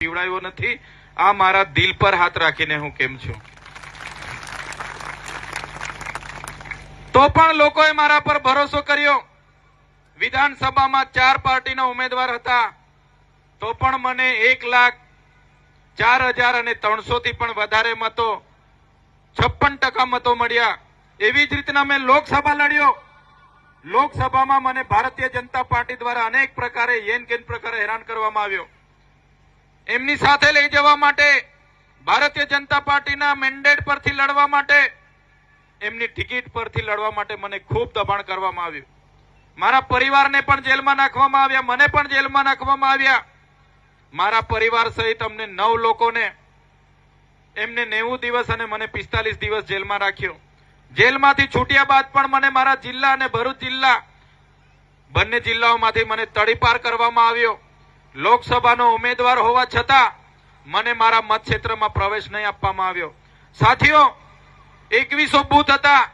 પીવડાવ્યો નથી. આ મારા દિલ પર હાથ રાખીને હું કેમ છું? તો પણ લોકોએ મારા પર ભરોસો કર્યો. વિધાનસભામાં ચાર પાર્ટીના ઉમેદવાર હતા. તો પણ મને એક લાખ ચાર હજાર અને ત્રણસો થી પણ વધારે મતો, છપ્પન ટકા મતો મળ્યા. એવી જ રીતના મેં લોકસભા લડ્યો. લોકસભામાં મને ભારતીય જનતા પાર્ટી દ્વારા અનેક પ્રકારે યેન કેન પ્રકારે હેરાન કરવામાં આવ્યો. એમની સાથે લઈ જવા માટે, ભારતીય જનતા પાર્ટીના મેન્ડેટ પરથી લડવા માટે, એમની ટિકિટ પરથી લડવા માટે મને ખૂબ દબાણ કરવામાં આવ્યું. મારા પરિવારને પણ જેલમાં નાખવામાં આવ્યા, મને પણ જેલમાં નાખવામાં આવ્યા. મારા પરિવાર સહિત અમને નવ લોકોને, એમને નેવું દિવસ અને મને પિસ્તાલીસ દિવસ જેલમાં રાખ્યો. જેલમાંથી છૂટ્યા બાદ પણ મને મારા જિલ્લા અને ભરૂચ જિલ્લા, બંને જિલ્લાઓમાંથી મને તડીપાર કરવામાં આવ્યો. લોકસભાનો ઉમેદવાર હોવા છતાં મને મારા મતક્ષેત્રમાં પ્રવેશ નહીં આપવામાં આવ્યો. સાથીઓ, એકવીસો બૂથ હતા.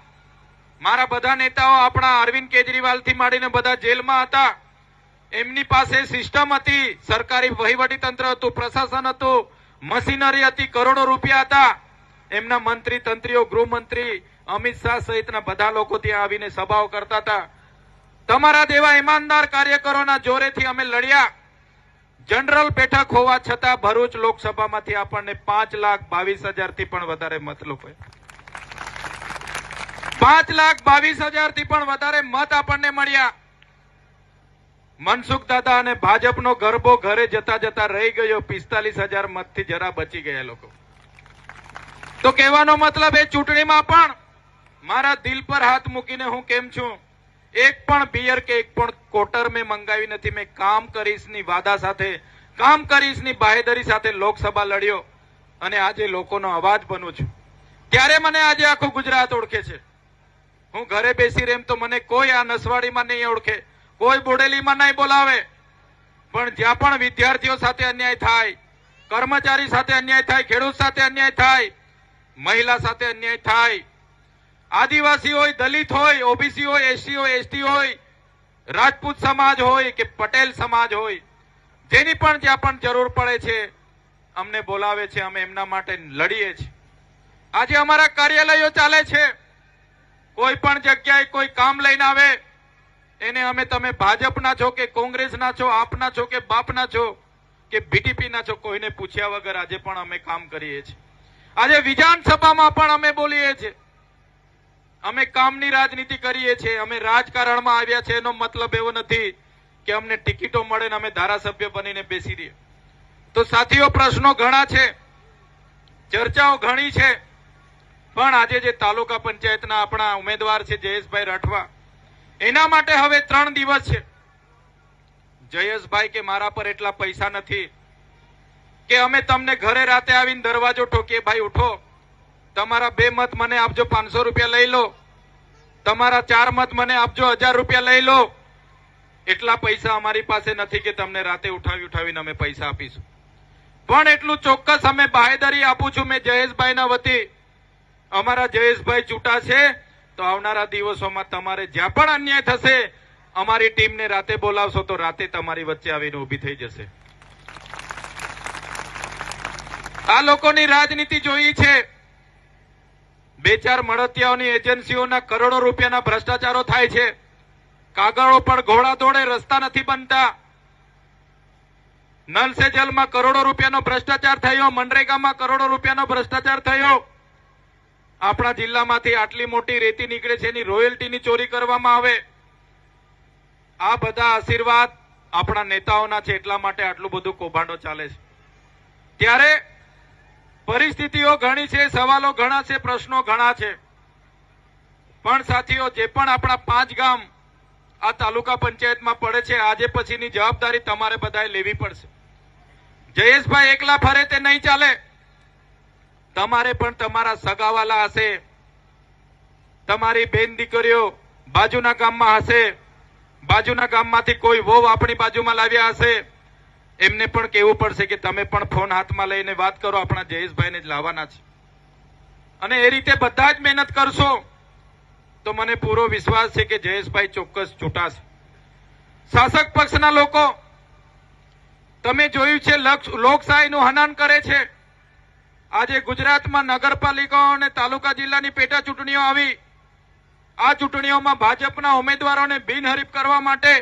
મારા બધા નેતાઓ આપણા અરવિંદ કેજરીવાલથી માંડીને બધા જેલમાં હતા. એમની પાસે સિસ્ટમ હતી, સરકારી વહીવટી તંત્ર હતું, પ્રશાસન હતું, મશીનરી હતી, કરોડો રૂપિયા હતા. એમના મંત્રી, તંત્રીઓ, ગૃહમંત્રી અમિત શાહ સહિતના બધા લોકો ત્યાં આવીને સભાઓ કરતા હતા. તમારા જેવા ઈમાનદાર કાર્યકરોના જોરેથી અમે લડ્યા. જનરલ બેઠક હોવા છતાં ભરૂચ લોકસભામાંથી આપણને પાંચ લાખ બાવીસ હજારથી પણ વધારે મત લોકોએ પાંચ લાખ બાવીસ હજારથી પણ વધારે મત આપણને મળ્યા. મનસુખ દાદા અને ભાજપનો ગરબો ઘરે જતા જતા રહી ગયો. પિસ્તાલીસ હજાર મતથી જરા બચી ગયા લોકો. તો કહેવાનો મતલબ એ ચૂંટણીમાં પણ મારા દિલ પર હાથ મૂકીને હું કેમ છું? એક પણ બિયર કે એક પણ કોટર મેં મંગાવી નથી. મેં કામ કરીશની વાદા સાથે, કામ કરીશની બાહેદરી સાથે લોકસભા લડ્યો અને આજે લોકોનો અવાજ બનું છું. ત્યારે મને આજે આખું ગુજરાત ઓળખે છે. હું ઘરે બેસી રેમ તો મને કોઈ આ નસવાડીમાં નહીં ઓળખે, કોઈ બોડેલીમાં નહીં બોલાવે. પણ જ્યાં પણ વિદ્યાર્થીઓ સાથે અન્યાય થાય, કર્મચારી સાથે અન્યાય થાય, ખેડૂત સાથે અન્યાય થાય, મહિલા સાથે અન્યાય થાય આદિવાસી હોય, દલિત હોય, ઓબીસી હોય, એસસી હોય, એસટી હોય, રાજપૂત સમાજ હોય કે પટેલ સમાજ હોય, જેની પણ જ્યાં પણ જરૂર પડે છે, અમને બોલાવે છે, અમે એમના માટે લડીએ છીએ. આજે અમારા કાર્યાલયો ચાલે છે. કોઈ પણ જગ્યાએ કોઈ કામ લઈને આવે, એને અમે તમે ભાજપના છો કે કોંગ્રેસના છો, આપના છો કે બાપના છો, કે બીટીપીના છો, કોઈને પૂછ્યા વગર આજે પણ અમે કામ કરીએ છીએ. આજે વિધાનસભામાં પણ અમે બોલીએ છીએ. અમે કામની રાજનીતિ કરીએ છીએ, અમે રાજકારણમાં આવ્યા છે એનો મતલબ એવો નથી કે અમને ટિકિટો મળે ને અમે ધારાસભ્ય બનીને બેસી દઈએ તો સાથીઓ, પ્રશ્નો ઘણા છે, ચર્ચાઓ ઘણી છે, પણ આજે જે તાલુકા પંચાયતના આપણા ઉમેદવાર છે જયેશભાઈ રાઠવા, એના માટે હવે ત્રણ દિવસ છે. જયેશભાઈ કે મારા પર એટલા પૈસા નથી કે અમે તમને ઘરે રાતે આવીને દરવાજો ઠોકીએ, ભાઈ, ઉઠો. તમારા બે મત મને આપજો, પાંચસો રૂપિયા લઈ લો. તમારા ચાર મત મને આપજો, હજાર રૂપિયા લઈ લો. એટલા પૈસા અમારી પાસે નથી કે તમને રાતે ઉઠાવી ઉઠાવીને અમે પૈસા આપીશું. પણ એટલું ચોક્કસ અમે બાહેદરી આપું છું મેં જયેશભાઈના વતી. અમારા જયેશભાઈ ચૂંટાશે તો આવનારા દિવસોમાં તમારે જ્યાં પણ અન્યાય થશે, અમારી ટીમને રાતે બોલાવશો તો રાતે તમારી વચ્ચે આવીને ઊભી થઈ જશે. આ લોકોની રાજનીતિ જોઈ છે. બે ચાર મળતિયાઓની એજન્સીઓના કરોડો રૂપિયાના ભ્રષ્ટાચારો થાય છે. કાગળો પણ ઘોડા દોડે રસ્તા નથી બનતા. નલ સે જલમાં કરોડો રૂપિયાનો ભ્રષ્ટાચાર થયો, મનરેગામાં કરોડો રૂપિયાનો ભ્રષ્ટાચાર થયો. આપણા જિલ્લામાંથી આટલી મોટી રેતી નીકળે છે, એની રોયલ્ટીની ચોરી કરવામાં આવે. આ બધા આશીર્વાદ આપણા નેતાઓના છે, એટલા માટે આટલું બધું કૌભાંડો ચાલે છે. ત્યારે પરિસ્થિતિઓ ઘણી છે, સવાલો ઘણા છે, પ્રશ્નો ઘણા છે. પણ સાથીઓ, જે પણ આપણા પાંચ ગામ આ તાલુકા પંચાયતમાં પડે છે, આજે પછીની જવાબદારી તમારે બધાએ લેવી પડશે. જયેશભાઈ એકલા ફરે તે નહીં ચાલે. તમારે પણ તમારા સગાવાલા હશે. તમારી બેન દીકરીઓ બાજુના ગામમાં હશે. બાજુના ગામમાંથી કોઈ વહુ આપણી બાજુમાં લાવ્યા હશે. એમને પણ કહેવું પડશે કે તમે પણ ફોન હાથમાં લઈને વાત કરો, આપણા જયેશભાઈને જ લાવવાના છે. અને એ રીતે બધા જ મહેનત કરશો તો મને પૂરો વિશ્વાસ છે કે જયેશભાઈ ચોક્કસ ચૂંટાશે શાસક પક્ષના લોકો, તમે જોયું છે લોકશાહીનું હનન કરે છે. આજે ગુજરાતમાં નગરપાલિકાઓ અને તાલુકા જિલ્લાની પેટા ચૂંટણીઓ આવી. આ ચૂંટણીઓમાં ભાજપના ઉમેદવારોને બિનહરીફ કરવા માટે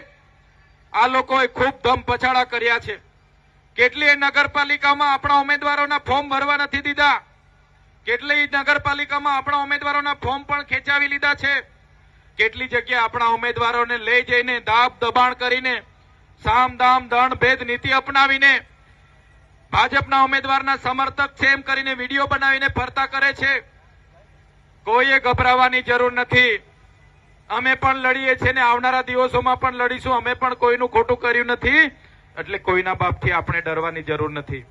આ લોકોએ ખૂબ ધમ પછાડા કર્યા છે. કેટલીય નગરપાલિકામાં આપણા ઉમેદવારોના ફોર્મ ભરવા નથી દીધા. કેટલીય નગરપાલિકામાં આપણા ઉમેદવારોના ફોર્મ પણ ખેંચાવી લીધા છે. કેટલી જગ્યાએ આપણા ઉમેદવારોને લઈ જઈને દાબ દબાણ કરીને, સામ દામ દણ ભેદ નીતિ અપનાવીને, ભાજપના ઉમેદવારના સમર્થક છે એમ કરીને વીડિયો બનાવીને ફરતા કરે છે. કોઈએ ગભરાવાની જરૂર નથી. અમે પણ લડીએ છીએ ને આવનારા દિવસોમાં પણ લડીશું. અમે પણ કોઈનું ખોટું કર્યું નથી. એટલે કોઈના બાપથી આપણે ડરવાની જરૂર નથી.